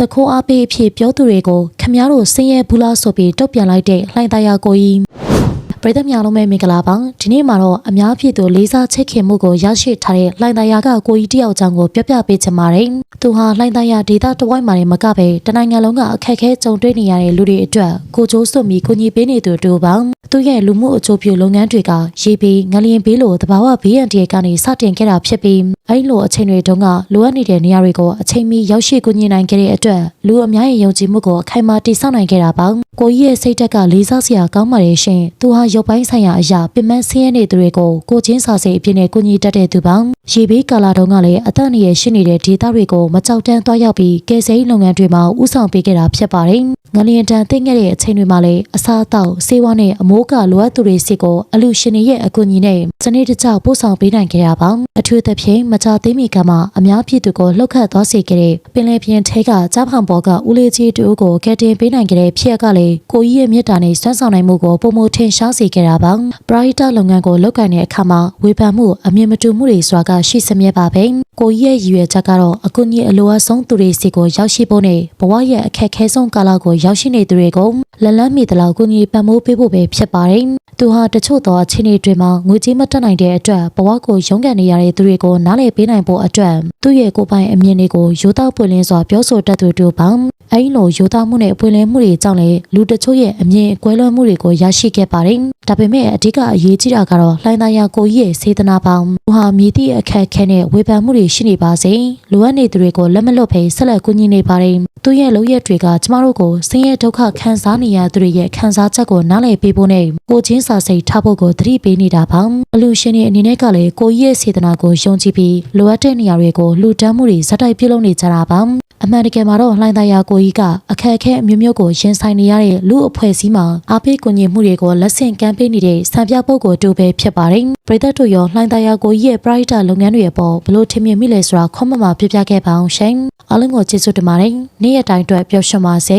တခိုးအားပေးအဖြစ်ပြောသူတွေကိုခမည်းတော်ဆင်းရဲဘူးလားဆိုပြီးတုတ်ပြန်လိုက်တဲ့လှိုင်သားရကိုကြီးပရိသတ်များလုံးပဲမင်္ဂလာပါဒီနေ့မှာတော့အများပြည်သူလေးစားချစ်ခင်မှုကိုရရှိထားတဲ့လှိုင်သားရကကိုကြီးတယောက်ချောင်းကိုပြောပြပေးချင်ပါတယ်သူဟာလှိုင်သားရဒေတာတဝိုက်မှာနေမကပဲတနိုင်ငံလုံးကအခက်အခဲကြုံတွေ့နေရတဲ့လူတွေအတွက်ကိုချိုးစွတ်မီကိုကြီးပေးနေသူတူပါသူရဲ့လူမှုအကျိုးပြုလုပ်ငန်းတွေကရေပီငလျင်ပေးလိုတဘာဝဘေးရန်တရကနေစတင်ခဲ့တာဖြစ်ပြီး အဲ့လိုအချိန်တွေတုန်းကလိုအပ်နေတဲ့နေရာတွေကိုအချိန်မီရောက်ရှိကူညီနိုင်ခဲ့တဲ့အတွက်လူအများရဲ့ယုံကြည်မှုကိုအခိုင်အမာတည်ဆောက်နိုင်ခဲ့တာပါကိုကြီးရဲ့စိတ်ဓာတ်ကလေးစားစရာကောင်းပါတယ်ရှင်သူဟာရုပ်ပိုင်းဆိုင်ရာအရာပင်မဆင်းရဲနေသူတွေကိုကိုချင်းစာစိတ်အဖြစ်နဲ့ကူညီတတ်တဲ့သူပါရေဘေးကာလာတုန်းကလည်းအသက်အန္တရာယ်ရှိနေတဲ့ဒေသတွေကိုမကြောက်တန်းသွားရောက်ပြီးကယ်ဆယ်ရေးလုပ်ငန်းတွေမှာဦးဆောင်ပေးခဲ့တာဖြစ်ပါတယ် ငလျင်တန်သိခဲ့တဲ့အချိန်တွေမှာလည်းအစားအသောက်ဆေးဝါးနဲ့အမိုးကလိုအပ်သူတွေစီကိုအလူရှင်တွေရဲ့အကူအညီနဲ့စနစ်တကျပို့ဆောင်ပေးနိုင်ခဲ့တာပါအထူးသဖြင့်မကြသိမီကမှအများပြည်သူကိုလှုပ်ခတ်သွားစေခဲ့တဲ့ပင်လယ်ပြင်ထဲကကြားဖောင်ပေါ်ကဦးလေးကြီးတူကိုကယ်တင်ပေးနိုင်ခဲ့တဲ့ဖြစ်ရကလည်းကိုကြီးရဲ့မြတ်တာနဲ့စွမ်းဆောင်နိုင်မှုကိုပုံမထင်ရှားစေခဲ့တာပါပရိုက်တာလုပ်ငန်းကိုလုပ်ကိုင်တဲ့အခါမှာဝေဖန်မှုအမြင်မတူမှုတွေဆိုတာကရှိစမြဲပါပဲကိုကြီးရဲ့ရည်ရွယ်ချက်ကတော့အကူအညီအလိုအပ်ဆုံးသူတွေစီကိုရောက်ရှိဖို့နဲ့ဘဝရဲ့အခက်အခဲဆုံးကာလကိုရောက်ရှိနေသူတွေကိုလက်လန်းမိသလောက်ကူညီပံ့ပိုးပေးဖို့ပဲဖြစ်ပါတယ်သူဟာတချို့သောအခြေအနေတွေမှာငွေကြေးမတက်နိုင်တဲ့အတွက်ဘဝကိုရုန်းကန်နေရတဲ့သူတွေကိုနားလည်ပေးနိုင်ဖို့အတွက်သူ့ရဲ့ကိုယ်ပိုင်အမြင်တွေကိုရိုးသားပွင့်လင်းစွာပြောဆိုတတ်သူတို့ပါ အဲဒီလိုရိုးသားမှုနဲ့ပွင့်လင်းမှုတွေကြောင့်လည်းလူတချို့ရဲ့အမြင်အကွဲလွဲမှုတွေကိုရရှိခဲ့ပါတယ်ဒါပေမဲ့အဓိကအရေးကြီးတာကတော့လှိုင်းသားရကိုကြီးရဲ့စေတနာပေါင်းသူဟာမြည်သည့်အခက်အခဲနဲ့ဝေဖန်မှုတွေရှိနေပါစေလိုအပ်နေသူတွေကိုလက်မလွတ်ဖဲဆက်လက်ကူညီနေပါတယ်သူရဲ့လုပ်ရက်တွေကကျမတို့ကိုဆင်းရဲဒုက္ခခံစားနေရသူတွေရဲ့ခံစားချက်ကိုနားလည်ပေးဖို့နဲ့ကိုချင်းစာစိတ်ထားဖို့ကိုသတိပေးနေတာပါအလူရှင်တွေအနေနဲ့ကလည်းကိုကြီးရဲ့စေတနာကိုယုံကြည်ပြီးလိုအပ်တဲ့နေရာတွေကိုလှူဒန်းမှုတွေဇက်တိုက်ပြုလုပ်နေကြတာပါ အမှန်တကယ်မှာတော့လှိုင်းသားရကိုကြီးကအခက်အခဲအမျိုးမျိုးကိုရင်ဆိုင်နေရတဲ့လူအဖွဲ့အစည်းမှာအားပေးကူညီမှုတွေကိုလက်ဆင့်ကမ်းပေးနေတဲ့စံပြပုဂ္ဂိုလ်တူပဲဖြစ်ပါတယ်ပြည်သက်တို့ရောလှိုင်းသားရကိုကြီးရဲ့ private လုပ်ငန်းတွေအပေါ်ဘလို့ထင်မြင်မိလဲဆိုတာခွန်မမှာပြပြခဲ့ပါအောင်ရှင်အားလုံးကိုကျေးဇူးတင်ပါတယ်နေ့ရက်တိုင်းအတွက်ပျော်ရွှင်ပါစေ